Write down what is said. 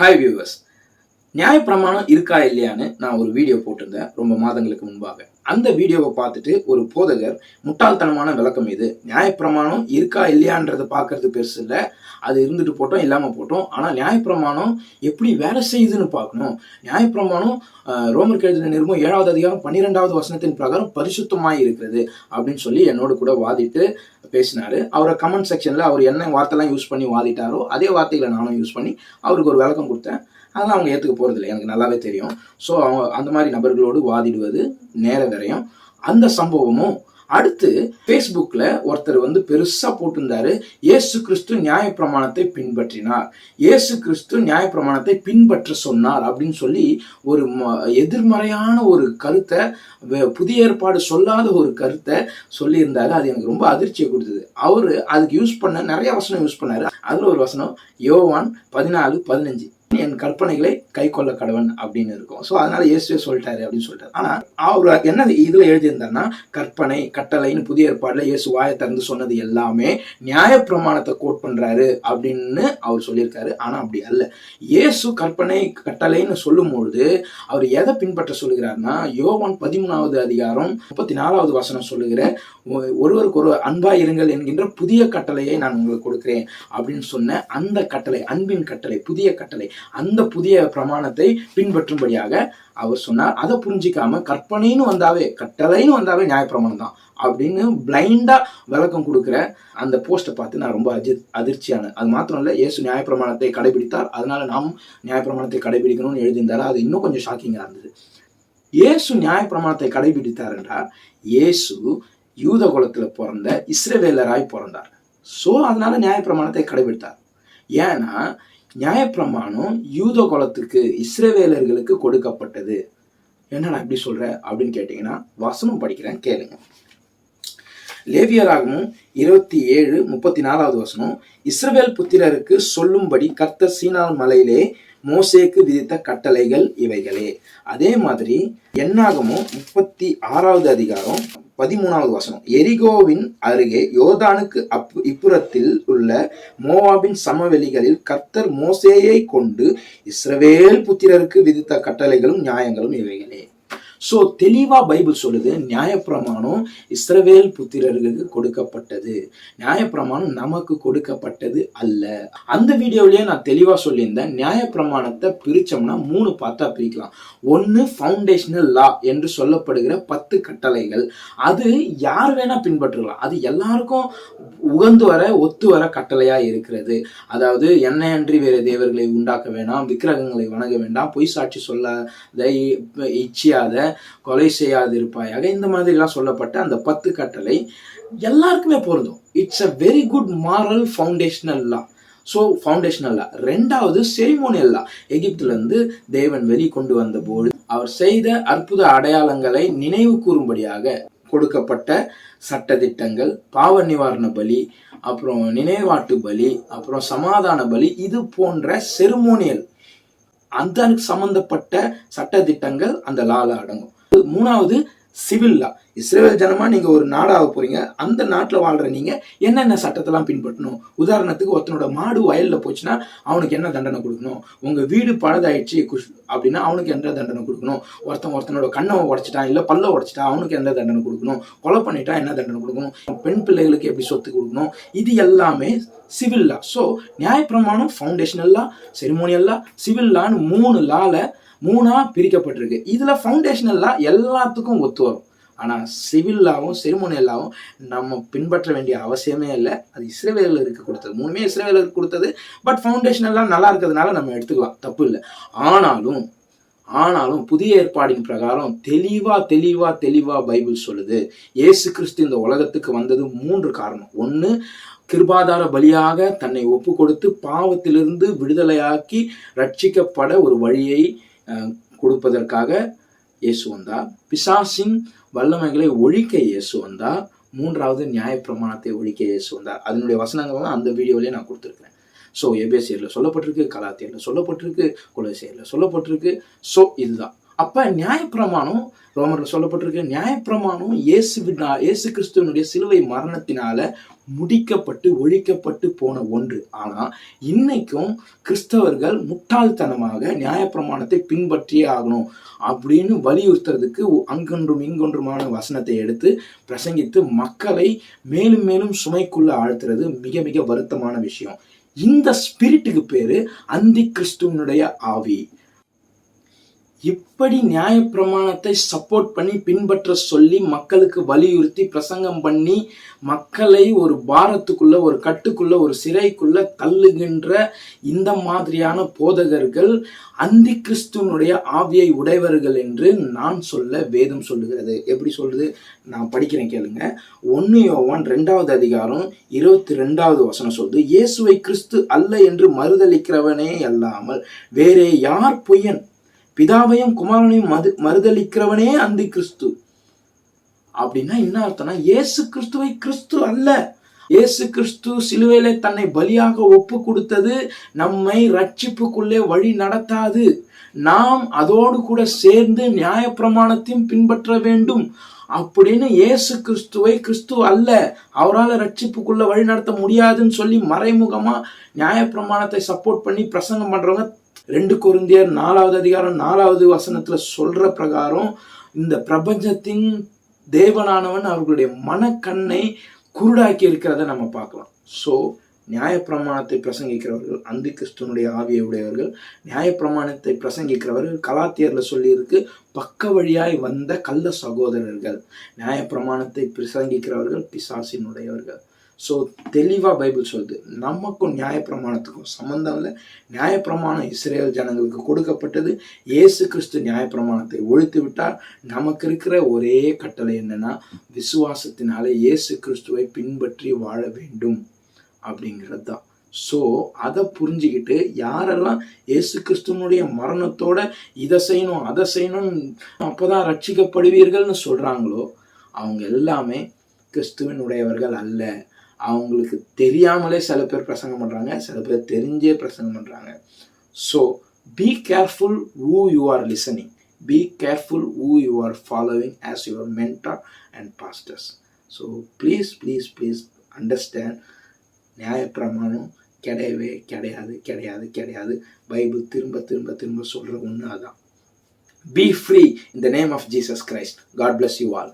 Hi viewers நியாயப்பிரமாணம் இருக்கா இல்லையான்னு நான் ஒரு வீடியோ போட்டிருந்தேன் ரொம்ப மாதங்களுக்கு முன்பாக. அந்த வீடியோவை பார்த்துட்டு ஒரு போதகர் முட்டாள்தனமான விளக்கம் இது. நியாயப்பிரமாணம் இருக்கா இல்லையான்றதை பார்க்கறது பெருசு இல்லை. அது இருந்துட்டு போட்டோம் இல்லாமல் போட்டோம். ஆனால் நியாயப்பிரமாணம் எப்படி வேலை செய்யுதுன்னு பார்க்கணும். நியாயப்பிரமாணம் ரோமர் எழுதின நிருபம் ஏழாவது அதிகாரம் பன்னிரெண்டாவது வசனத்தின் பிரகாரம் பரிசுத்தமாக இருக்கிறது அப்படின்னு சொல்லி என்னோட கூட வாதிட்டு பேசினார். அவரை கமெண்ட் செக்ஷனில் அவர் என்ன வார்த்தைலாம் யூஸ் பண்ணி வாதிட்டாரோ அதே வார்த்தைகளை நானும் யூஸ் பண்ணி அவருக்கு ஒரு விளக்கம் கொடுத்தேன். அதெல்லாம் அவங்க ஏற்றுக்க போகிறதில்ல எனக்கு நல்லாவே தெரியும். ஸோ அவங்க அந்த மாதிரி நபர்களோடு வாதிடுவது நேர விரயம். அந்த சம்பவமும் அடுத்து ஃபேஸ்புக்கில் ஒருத்தர் வந்து பெருசாக போட்டிருந்தாரு. இயேசு கிறிஸ்து நியாயப்பிரமாணத்தை பின்பற்றினார். ஏசு கிறிஸ்து நியாயப்பிரமாணத்தை பின்பற்ற சொன்னார் அப்படின்னு சொல்லி ஒரு ம- எதிர்மறையான ஒரு கருத்தை புதிய ஏற்பாடு சொல்லாத ஒரு கருத்தை சொல்லியிருந்தாரு. அது எனக்கு ரொம்ப அதிர்ச்சியை கொடுத்தது. அவர் அதுக்கு யூஸ் பண்ண நிறைய வசனம் யூஸ் பண்ணாரு. அதில் ஒரு வசனம் யோவான் பதினாலு பதினஞ்சு. என் கற்பனைகளை கை கொள்ள கடவன் அப்படின்னு இருக்கும். ஸோ அதனால இயேசுவே சொல்லிட்டாரு அப்படின்னு சொல்லிட்டாரு. ஆனால் அவர் என்ன இதில் எழுதியிருந்தாருன்னா கற்பனை கட்டளைன்னு புதிய ஏற்பாடுல இயேசு வாயை திறந்து சொன்னது எல்லாமே நியாயப்பிரமாணத்தை கோட் பண்றாரு அப்படின்னு அவர் சொல்லியிருக்காரு. ஆனால் அப்படி அல்ல. இயேசு கற்பனை கட்டளைன்னு சொல்லும்பொழுது அவர் எதை பின்பற்ற சொல்லுகிறார்னா யோவான் பதிமூணாவது அதிகாரம் முப்பத்தி நாலாவது வசனம் சொல்லுகிற ஒருவருக்கு ஒரு அன்பா இருங்கள் என்கின்ற புதிய கட்டளையை நான் உங்களுக்கு கொடுக்குறேன் அப்படின்னு சொன்ன அந்த கட்டளை அன்பின் கட்டளை புதிய கட்டளை. அந்த புதிய பிரமாணத்தை பின்பற்றும்படியாக அவர் சொன்னார். அதை புரிஞ்சிக்காம கற்பனைன்னு வந்தாவே கட்டளைன்னு வந்தாவே நியாயப்பிரமாணம் தான் அப்படின்னு பிளைண்டா விளக்கம் கொடுக்குற அந்த போஸ்ட்டை பார்த்து நான் ரொம்ப அஜி அதிர்ச்சியான. அது மாத்திரம் இல்லை இயேசு நியாயப்பிரமாணத்தை கடைபிடித்தார். அதனால நாம் நியாயப்பிரமாணத்தை கடைபிடிக்கணும்னு எழுதியிருந்தாரு. அது இன்னும் கொஞ்சம் ஷாக்கிங்காக இருந்தது. இயேசு நியாயப்பிரமாணத்தை கடைபிடித்தார் என்றால் இயேசு யூத குலத்தில் பிறந்த இஸ்ரவேலராய் பிறந்தார். ஸோ அதனால நியாயப்பிரமாணத்தை கடைபிடித்தார். ஏன்னா நியாயப்பிரமாணம் யூத குலத்துக்கு இஸ்ரவேலர்களுக்கு கொடுக்கப்பட்டது. என்னடா இப்படி சொல்ற? அப்படின்னு கேட்டீங்கன்னா வசனம் படிக்கிறேன் கேளுங்க. லேவியராகமும் இருபத்தி ஏழு முப்பத்தி நாலாவது வசனம் இஸ்ரவேல் புத்திரருக்கு சொல்லும்படி கர்த்தர் சீனால் மலையிலே மோசேக்கு விதித்த கட்டளைகள் இவைகளே. அதே மாதிரி என்னாகமும் முப்பத்தி ஆறாவது அதிகாரம் பதிமூணாவது வசனம். எரிகோவின் அருகே யோர்தானுக்கு அப் இப்புறத்தில் உள்ள மோவாபின் சமவெளிகளில் கர்த்தர் மோசேயை கொண்டு இஸ்ரவேல் புத்திரருக்கு விதித்த கட்டளைகளும் நியாயங்களும் இவைகளே. ஸோ தெளிவாக பைபிள் சொல்லுது நியாயப்பிரமாணம் இஸ்ரவேல் புத்திரர்களுக்கு கொடுக்கப்பட்டது. நியாயப்பிரமாணம் நமக்கு கொடுக்கப்பட்டது அல்ல. அந்த வீடியோவிலேயே நான் தெளிவாக சொல்லியிருந்தேன் நியாயப்பிரமாணத்தை பிரித்தோம்னா மூணு பார்த்தா பிரிக்கலாம். ஒன்று ஃபவுண்டேஷனல் லா என்று சொல்லப்படுகிற பத்து கட்டளைகள். அது யார் வேணால் பின்பற்றலாம். அது எல்லாருக்கும் உகந்து வர ஒத்து வர கட்டளையாக இருக்கிறது. அதாவது என்னையன்றி வேறு தேவர்களை உண்டாக்க வேண்டாம் விக்கிரகங்களை வணங்க வேண்டாம் பொய் சாட்சி சொல்லாத இ- இச்சியாத கொலை செய்யாது இருப்பாயாக இந்த மாதிரிலாம் சொல்லப்பட்ட அந்த பத்து கட்டளை எல்லாருக்குமே பொருந்தும். It's a very good moral foundational law so foundational law ரெண்டாவது செரிமோனியல் லா எகிப்துல இருந்து தேவன் வெளி கொண்டு வந்தபோது அவர் செய்த அற்புத அடையாளங்களை நினைவு கூறும்படியாக கொடுக்கப்பட்ட சட்டத்திட்டங்கள் பாவ நிவாரண பலி அப்புறம் நினைவாட்டு பலி அப்புறம் சமாதான பலி இது போன்ற செரிமோனியல் அந்த சம்பந்தப்பட்ட சட்டதிட்டங்கள் அந்த லால அடங்கும். மூணாவது சிவில் லா இஸ்ரேல் ஜனமா நீங்க ஒரு நாடாக போறீங்க. அந்த நாட்டில் வாழ்ற நீங்க என்னென்ன சட்டத்தெல்லாம் பின்பற்றணும்? உதாரணத்துக்கு ஒருத்தனோட மாடு வயலில் போச்சுன்னா அவனுக்கு என்ன தண்டனை கொடுக்கணும்? உங்க வீடு பழுதாயிடுச்சு குஷ் அப்படின்னா அவனுக்கு என்ன தண்டனை கொடுக்கணும்? ஒருத்தன் ஒருத்தனோட கண்ணை உடைச்சிட்டான் இல்லை பல்ல உடைச்சிட்டா அவனுக்கு என்ன தண்டனை கொடுக்கணும்? கொலை பண்ணிட்டா என்ன தண்டனை கொடுக்கணும்? பெண் பிள்ளைகளுக்கு எப்படி சொத்து கொடுக்கணும்? இது எல்லாமே சிவில் லா ஸோ நியாயப்பிரமாணம் foundational law ceremonial law civil லான்னு மூணு லால மூணாக பிரிக்கப்பட்டிருக்கு. இதில் ஃபவுண்டேஷனல் லா எல்லாத்துக்கும் ஒத்து வரும். ஆனால் சிவில் லாவும் செரிமோனியல் லாவும் நம்ம பின்பற்ற வேண்டிய அவசியமே இல்லை. அது இஸ்ரேவேலருக்கு கொடுத்தது. மூணுமே இஸ்ரேவேலருக்கு கொடுத்தது. பட் ஃபவுண்டேஷனெல்லாம் நல்லா இருக்கிறதுனால நம்ம எடுத்துக்கலாம். தப்பு இல்லை. ஆனாலும் ஆனாலும் புதிய ஏற்பாடின் பிரகாரம் தெளிவா தெளிவா தெளிவா பைபிள் சொல்லுது. இயேசு கிறிஸ்து இந்த உலகத்துக்கு வந்தது மூன்று காரணம். ஒன்று கிருபாதார பலியாக தன்னை ஒப்பு கொடுத்து பாவத்திலிருந்து விடுதலையாக்கி ரட்சிக்கப்பட ஒரு வழியை கொடுப்பதற்காக இயேசு வந்தார். பிசாசின் வல்லமைகளை ஒழிக்க இயேசு வந்தார். மூன்றாவது நியாயப்பிரமாணத்தை ஒழிக்க இயேசு வந்தார். அதனுடைய வசனங்கள் அந்த வீடியோவிலே நான் கொடுத்துருக்கேன் ஸோ எபேசியரில் சொல்லப்பட்டிருக்கு கலாத்தியரில் சொல்லப்பட்டிருக்கு குலசேரில் சொல்லப்பட்டிருக்கு. ஸோ இதுதான். அப்போ நியாயப்பிரமாணம் ரோமர்ல சொல்லப்பட்டிருக்க நியாயப்பிரமாணம் இயேசு இயேசு கிறிஸ்துவனுடைய சிலுவை மரணத்தினால முடிக்கப்பட்டு ஒழிக்கப்பட்டு போன ஒன்று. ஆனால் இன்னைக்கும் கிறிஸ்தவர்கள் முட்டாள்தனமாக நியாயப்பிரமாணத்தை பின்பற்றியே ஆகணும் அப்படின்னு வலியுறுத்துறதுக்கு அங்கொன்றும் இங்கொன்றுமான வசனத்தை எடுத்து பிரசங்கித்து மக்களை மேலும் மேலும் சுமைக்குள்ள ஆழ்த்துறது மிக மிக வருத்தமான விஷயம். இந்த ஸ்பிரிட்டுக்கு பேரு அந்தி கிறிஸ்துவனுடைய ஆவி. இப்படி நியாயப்பிரமாணத்தை சப்போர்ட் பண்ணி பின்பற்ற சொல்லி மக்களுக்கு வலியுறுத்தி பிரசங்கம் பண்ணி மக்களை ஒரு பாரத்துக்குள்ள ஒரு கட்டுக்குள்ள ஒரு சிறைக்குள்ள தள்ளுகின்ற இந்த மாதிரியான போதகர்கள் அந்தி கிறிஸ்துவனுடைய ஆவியை உடையவர்கள் என்று நான் சொல்ல வேதம் சொல்லுகிறது. எப்படி சொல்லுது நான் படிக்கிறேன் கேளுங்க. ஒன்னு யோவான் ரெண்டாவது அதிகாரம் இருபத்தி ரெண்டாவது வசனம் சொல்லுது இயேசுவை கிறிஸ்து அல்ல என்று மறுதளிக்கிறவனே அல்லாமல் வேறே யார் பொய்யன்? பிதாவையும் குமாரனையும் மது மறுதளிக்கிறவனே அந்தி கிறிஸ்து. அப்படின்னா என்ன அர்த்தம்னா இயேசு கிறிஸ்துவை கிறிஸ்து அல்ல. இயேசு கிறிஸ்து சிலுவையில தன்னை பலியாக ஒப்பு கொடுத்தது நம்மை ரட்சிப்புக்குள்ளே வழி நடத்தாது. நாம் அதோடு கூட சேர்ந்து நியாய பிரமாணத்தையும் பின்பற்ற வேண்டும். அப்படின்னு இயேசு கிறிஸ்துவை கிறிஸ்து அல்ல. அவரால் ரட்சிப்புக்குள்ள வழி நடத்த முடியாதுன்னு சொல்லி மறைமுகமா நியாய பிரமாணத்தை சப்போர்ட் பண்ணி பிரசங்கம் பண்றவங்க ரெண்டு குருந்தியர் நாலாவது அதிகாரம் நாலாவது வசனத்துல சொல்ற பிரகாரம் இந்த பிரபஞ்சத்தின் தேவனானவன் அவர்களுடைய மனக்கண்ணை குருடாக்கி இருக்கிறத நம்ம பார்க்கலாம். ஸோ நியாயப்பிரமாணத்தை பிரசங்கிக்கிறவர்கள் அந்தி கிறிஸ்துவனுடைய ஆவியை உடையவர்கள் நியாயப்பிரமாணத்தை பிரசங்கிக்கிறவர்கள் கலாத்தியரில் சொல்லியிருக்கு பக்க வழியாய் வந்த கள்ள சகோதரர்கள். நியாயப்பிரமாணத்தை பிரசங்கிக்கிறவர்கள் பிசாசினுடையவர்கள். ஸோ தெளிவாக பைபிள் சொல்லுது. நமக்கும் நியாயப்பிரமாணத்துக்கும் சம்மந்தம் இல்லை. நியாயப்பிரமாணம் இஸ்ரேல் ஜனங்களுக்கு கொடுக்கப்பட்டது. இயேசு கிறிஸ்து நியாயப்பிரமாணத்தை ஒழித்து விட்டால் நமக்கு இருக்கிற ஒரே கட்டளை என்னன்னா விசுவாசத்தினாலே இயேசு கிறிஸ்துவை பின்பற்றி வாழ வேண்டும் அப்படிங்கிறது தான் ஸோ அதை புரிஞ்சுக்கிட்டு யாரெல்லாம் இயேசு கிறிஸ்துவனுடைய மரணத்தோட இதை செய்யணும் அதை செய்யணும் அப்போதான் ரட்சிக்கப்படுவீர்கள்னு சொல்கிறாங்களோ அவங்க எல்லாமே கிறிஸ்துவின் உடையவர்கள் அல்ல. அவங்களுக்கு தெரியாமலே சில பேர் பிரசங்கம் பண்ணுறாங்க சில பேர் தெரிஞ்சே பிரசங்கம் பண்ணுறாங்க so be careful who you are listening be careful who you are following as your mentor and pastors so please please please understand நியாயப்பிரமாணம் கிடையவே கிடையாது கிடையாது கிடையாது. பைபிள் திரும்ப திரும்ப திரும்ப சொல்கிற ஒன்று அதான். Be free in the name of Jesus Christ God bless you all